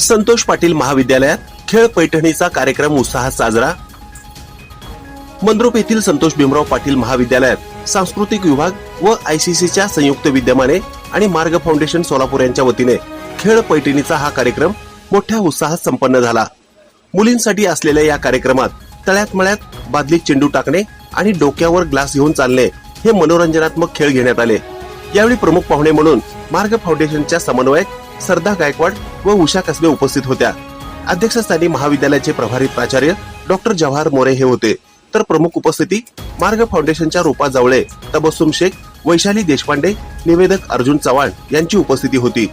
संतोष पाटील महाविद्यालयात खेळ पैठणीचा कार्यक्रम उत्साहात साजरा. मंद्रुप येथील संतोष भीमराव पाटील महाविद्यालयात सांस्कृतिक विभाग व आयसीसीच्या संयुक्त विद्यमाने आणि मार्ग फाउंडेशन सोलापूर यांच्या वतीने खेळ पैठणीचा हा कार्यक्रम मोठ्या उत्साहात संपन्न झाला. मुलींसाठी असलेल्या या कार्यक्रमात तळ्यात मळ्यात बादलीत चेंडू टाकणे आणि डोक्यावर ग्लास घेऊन चालणे हे मनोरंजनात्मक खेळ घेण्यात आले. यावेळी प्रमुख पाहुणे म्हणून मार्ग फाउंडेशनच्या समन्वयक सरदा गायकवाड व उषा कसबे उपस्थित होत्या. अध्यक्षस्थानी महाविद्यालयाचे प्रभारी प्राचार्य डॉक्टर जवाहर मोरे हे होते. तर प्रमुख उपस्थिती मार्ग फाउंडेशनच्या रूपा जवळे तबस्सुम शेख वैशाली देशपांडे निवेदक अर्जुन चव्हाण यांची उपस्थिती होती.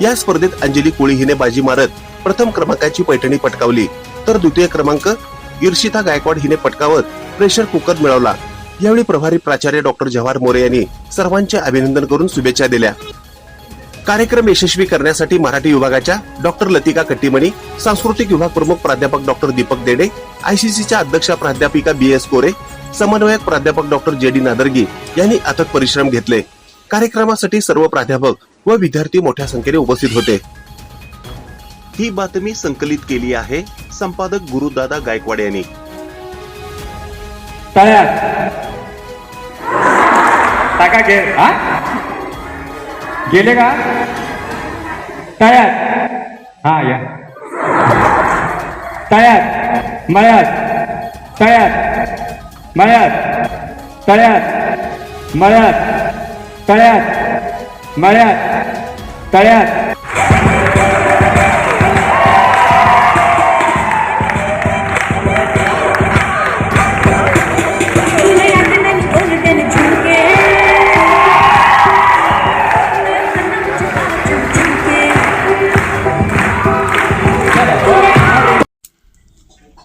या स्पर्धेत अंजली कोळी हिने बाजी मारत प्रथम क्रमांकाची पैठणी पटकावली. तर द्वितीय क्रमांक ईर्षिता गायकवाड हिने पटकावत प्रेशर कुकर मिळवला. यावेळी प्रभारी प्राचार्य डॉक्टर जवाहर मोरे यांनी सर्वांचे अभिनंदन करून शुभेच्छा दिल्या. कार्यक्रम यशस्वी करण्यासाठी मराठी विभागाच्या डॉक्टर लतिका कट्टीमणी सांस्कृतिक विभाग प्रमुख प्राध्यापक डॉक्टर दीपक देडे आयसीसीच्या अध्यक्षा प्राध्यापिका बी एस कोरे समन्वयक प्राध्यापक डॉक्टर जे डी नादर्गी यांनी अथक परिश्रम घेतले. कार्यक्रमासाठी सर्व प्राध्यापक व विद्यार्थी मोठ्या संख्येने उपस्थित होते. ही बातमी संकलित केली आहे संपादक गुरुदादा गायकवाड यांनी. टाका घे हा? गेले का? तळ्यात हा या. तळ्यात मळ्यात. तळ्यात मळ्यात. तळ्यात मळ्यात. तळ्यात मळ्यात. तळ्यात